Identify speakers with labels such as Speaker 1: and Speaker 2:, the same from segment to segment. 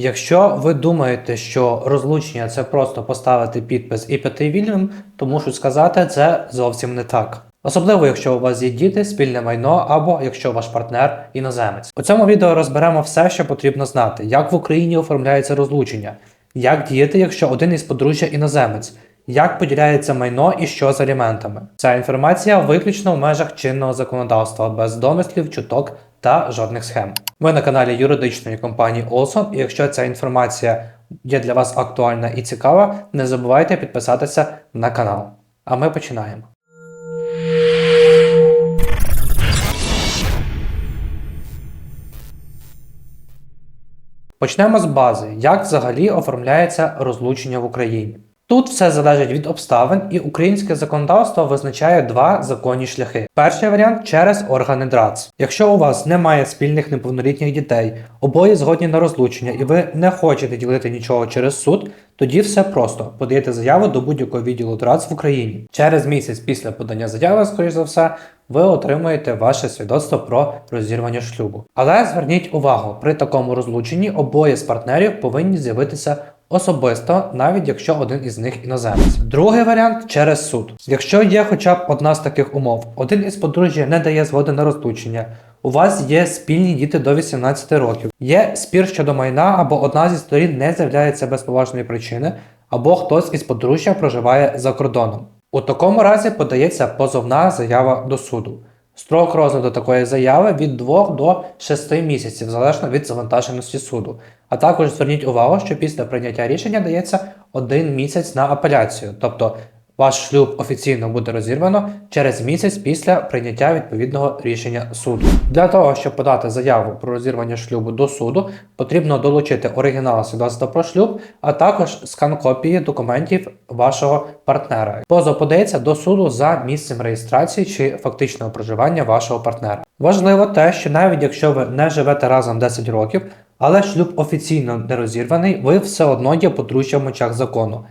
Speaker 1: Якщо ви думаєте, що розлучення це просто поставити підпис і піти вільним, то мушу сказати, це зовсім не так. Особливо, якщо у вас є діти, спільне майно або якщо ваш партнер іноземець. У цьому відео розберемо все, що потрібно знати, як в Україні оформляється розлучення, як діяти, якщо один із подружжя іноземець, як поділяється майно і що з аліментами. Ця інформація виключно в межах чинного законодавства, без домислів, чуток та жодних схем. Ви на каналі юридичної компанії Олсон, і якщо ця інформація є для вас актуальна і цікава, не забувайте підписатися на канал. А ми починаємо. Почнемо з бази, як взагалі оформляється розлучення в Україні. Тут все залежить від обставин, і українське законодавство визначає два законні шляхи. Перший варіант через органи ДРАЦ. Якщо у вас немає спільних неповнолітніх дітей, обоє згодні на розлучення, і ви не хочете ділити нічого через суд, тоді все просто подаєте заяву до будь-якого відділу ДРАЦ в Україні. Через місяць після подання заяви, скоріш за все, ви отримуєте ваше свідоцтво про розірвання шлюбу. Але зверніть увагу, при такому розлученні обоє з партнерів повинні з'явитися особисто, навіть якщо один із них іноземець. Другий варіант через суд. Якщо є хоча б одна з таких умов, один із подружжя не дає згоди на розлучення. У вас є спільні діти до 18 років, є спір щодо майна, або одна зі сторін не з'являється без поважної причини, або хтось із подружжя проживає за кордоном. У такому разі подається позовна заява до суду. Строк розгляду такої заяви від 2 до 6 місяців, залежно від завантаженості суду. А також зверніть увагу, що після прийняття рішення дається один місяць на апеляцію, тобто ваш шлюб офіційно буде розірвано через місяць після прийняття відповідного рішення суду. Для того, щоб подати заяву про розірвання шлюбу до суду, потрібно долучити оригінал свідоцтва про шлюб, а також скан копії документів вашого партнера. Позов подається до суду за місцем реєстрації чи фактичного проживання вашого партнера. Важливо те, що навіть якщо ви не живете разом 10 років, але шлюб офіційно не розірваний, ви все одно є подружжям в очах закону.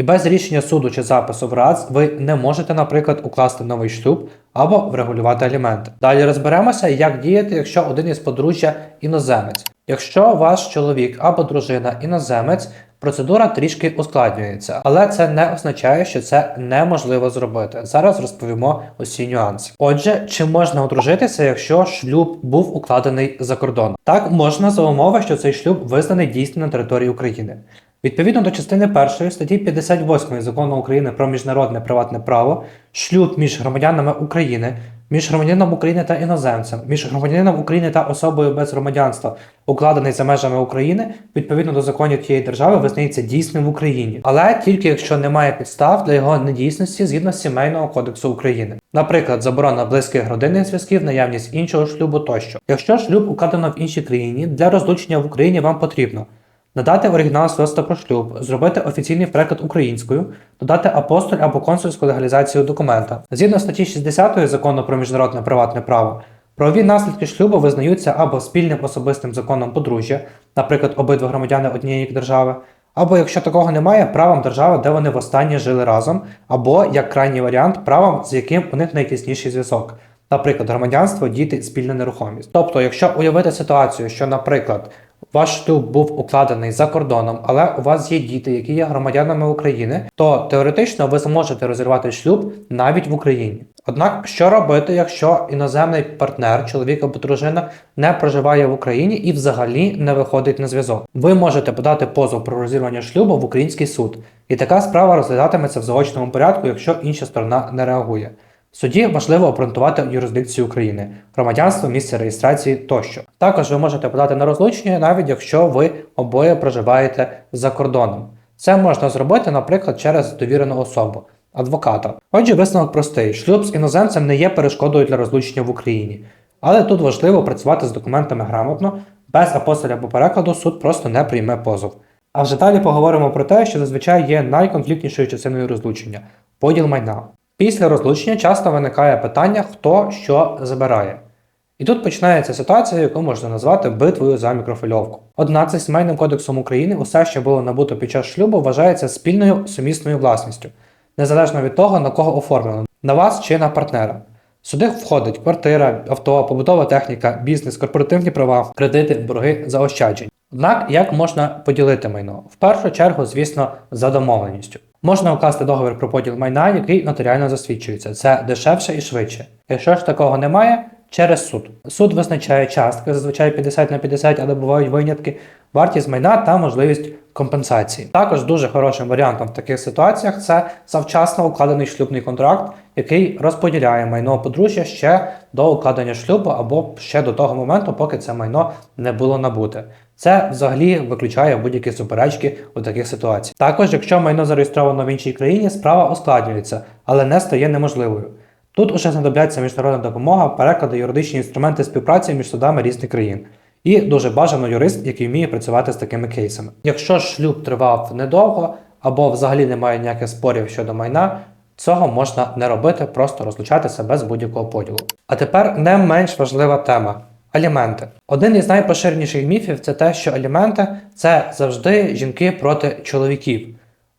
Speaker 1: І без рішення суду чи запису в РАЦ ви не можете, наприклад, укласти новий шлюб або врегулювати аліменти. Далі розберемося, як діяти, якщо один із подружжя іноземець. Якщо ваш чоловік або дружина іноземець, процедура трішки ускладнюється, але це не означає, що це неможливо зробити. Зараз розповімо усі нюанси. Отже, чи можна одружитися, якщо шлюб був укладений за кордоном? Так можна за умови, що цей шлюб визнаний дійсним на території України. Відповідно до частини 1 статті 58 закону України про міжнародне приватне право, шлюб між громадянами України, між громадянином України та іноземцем, між громадянином України та особою без громадянства, укладений за межами України, відповідно до законів тієї держави, визнається дійсним в Україні, але тільки якщо немає підстав для його недійсності згідно сімейного кодексу України. Наприклад, заборона близьких родинних зв'язків, наявність іншого шлюбу тощо. Якщо шлюб укладено в іншій країні, для розлучення в Україні вам потрібно. Надати оригінал свідоцтва про шлюб, зробити офіційний переклад українською, додати апостоль або консульську легалізацію документа. Згідно статті 60 закону про міжнародне приватне право, правові наслідки шлюбу визнаються або спільним особистим законом подружжя, наприклад, обидва громадяни однієї держави, або якщо такого немає, правом держави, де вони востаннє жили разом, або як крайній варіант, правом, з яким у них найтісніший зв'язок. Наприклад, громадянство, діти, спільна нерухомість. Тобто, якщо уявити ситуацію, що, наприклад, ваш шлюб був укладений за кордоном, але у вас є діти, які є громадянами України, то теоретично ви зможете розірвати шлюб навіть в Україні. Однак, що робити, якщо іноземний партнер, чоловік або дружина, не проживає в Україні і взагалі не виходить на зв'язок? Ви можете подати позов про розірвання шлюбу в український суд, і така справа розглядатиметься в заочному порядку, якщо інша сторона не реагує. Суді важливо обґрунтувати юрисдикцію України, громадянство, місце реєстрації тощо. Також ви можете подати на розлучення, навіть якщо ви обоє проживаєте за кордоном. Це можна зробити, наприклад, через довірену особу, адвоката. Отже, висновок простий: шлюб з іноземцем не є перешкодою для розлучення в Україні. Але тут важливо працювати з документами грамотно, без апостоля або перекладу суд просто не прийме позов. А вже далі поговоримо про те, що зазвичай є найконфліктнішою частиною розлучення поділ майна. Після розлучення часто виникає питання, хто що забирає. І тут починається ситуація, яку можна назвати битвою за мікрофильовку. Однак, за сімейним кодексом України усе, що було набуто під час шлюбу, вважається спільною сумісною власністю, незалежно від того, на кого оформлено на вас чи на партнера. Сюди входить квартира, авто, побутова техніка, бізнес, корпоративні права, кредити, борги, заощаджень. Однак, як можна поділити майно? В першу чергу, звісно, за домовленістю. Можна укласти договір про поділ майна, який нотаріально засвідчується. Це дешевше і швидше. Якщо ж такого немає, через суд. Суд визначає частки, зазвичай 50 на 50, але бувають винятки, вартість майна та можливість компенсації. Також дуже хорошим варіантом в таких ситуаціях це завчасно укладений шлюбний контракт, який розподіляє майно подружжя ще до укладення шлюбу або ще до того моменту, поки це майно не було набуте. Це взагалі виключає будь-які суперечки у таких ситуаціях. Також, якщо майно зареєстровано в іншій країні, справа ускладнюється, але не стає неможливою. Тут уже знадобляться міжнародна допомога, переклади, юридичні інструменти співпраці між судами різних країн. І дуже бажано юрист, який вміє працювати з такими кейсами. Якщо шлюб тривав недовго або взагалі немає ніяких спорів щодо майна, цього можна не робити, просто розлучатися без будь-якого поділу. А тепер не менш важлива тема. Аліменти. Один із найпоширеніших міфів це те, що аліменти це завжди жінки проти чоловіків.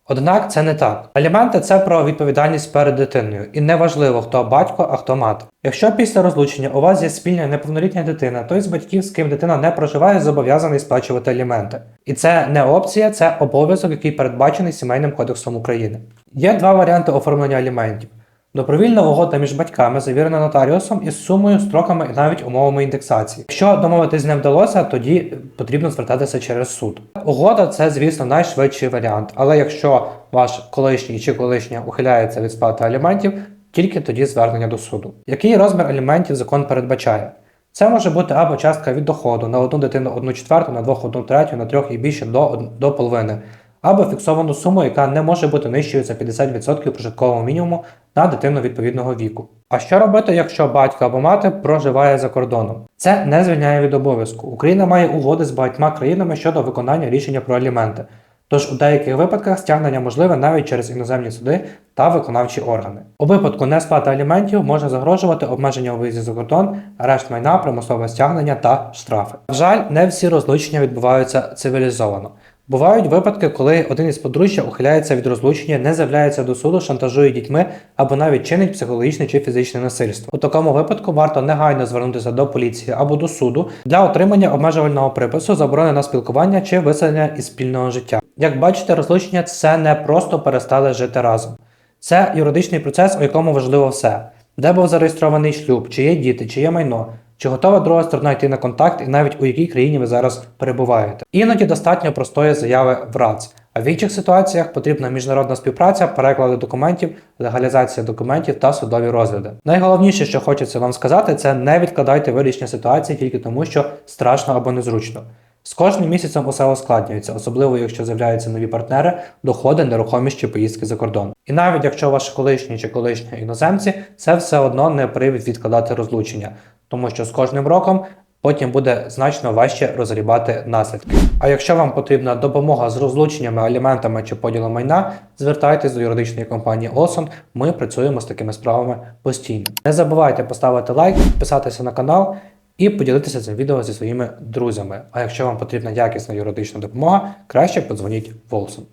Speaker 1: Однак це не так. Аліменти це про відповідальність перед дитиною, і не важливо, хто батько, а хто мати. Якщо після розлучення у вас є спільна неповнолітня дитина, той з батьків, з ким дитина не проживає, зобов'язаний сплачувати аліменти. І це не опція, це обов'язок, який передбачений сімейним кодексом України. Є два варіанти оформлення аліментів. Добровільна угода між батьками завірена нотаріусом із сумою, строками і навіть умовами індексації. Якщо домовитись не вдалося, тоді потрібно звертатися через суд. Угода це, звісно, найшвидший варіант, але якщо ваш колишній чи колишня ухиляється від сплати аліментів, тільки тоді звернення до суду. Який розмір аліментів закон передбачає? Це може бути або частка від доходу на одну дитину одну четверту, на двох одну третю, на трьох і більше до, до половини, або фіксовану суму, яка не може бути нижчою за 50% прожиткового мінімуму на дитину відповідного віку. А що робити, якщо батько або мати проживає за кордоном? Це не звільняє від обов'язку. Україна має угоди з багатьма країнами щодо виконання рішення про аліменти. Тож у деяких випадках стягнення можливе навіть через іноземні суди та виконавчі органи. У випадку несплати аліментів може загрожувати обмеження у виїзді за кордон, арешт майна, примусове стягнення та штрафи. На жаль, не всі розлучення відбуваються цивілізовано. Бувають випадки, коли один із подружжя ухиляється від розлучення, не з'являється до суду, шантажує дітьми або навіть чинить психологічне чи фізичне насильство. У такому випадку варто негайно звернутися до поліції або до суду для отримання обмежувального припису, заборони на спілкування чи виселення із спільного життя. Як бачите, розлучення це не просто перестали жити разом. Це юридичний процес, у якому важливо все: де був зареєстрований шлюб, чи є діти, чи є майно, чи готова друга сторона йти на контакт, і навіть у якій країні ви зараз перебуваєте. Іноді достатньо простої заяви в РАЦ. А в інших ситуаціях потрібна міжнародна співпраця, переклади документів, легалізація документів та судові розгляди. Найголовніше, що хочеться вам сказати, це не відкладайте вирішення ситуації тільки тому, що страшно або незручно. З кожним місяцем усе ускладнюється, особливо якщо з'являються нові партнери, доходи, нерухомість чи поїздки за кордон. І навіть якщо ваші колишні чи колишні іноземці, це все одно не привід відкладати розлучення, тому що з кожним роком потім буде значно важче розгрібати наслідки. А якщо вам потрібна допомога з розлученнями, аліментами чи поділом майна, звертайтесь до юридичної компанії Олсон. Ми працюємо з такими справами постійно. Не забувайте поставити лайк, підписатися на канал і поділитися цим відео зі своїми друзями. А якщо вам потрібна якісна юридична допомога, краще подзвоніть в Олсон.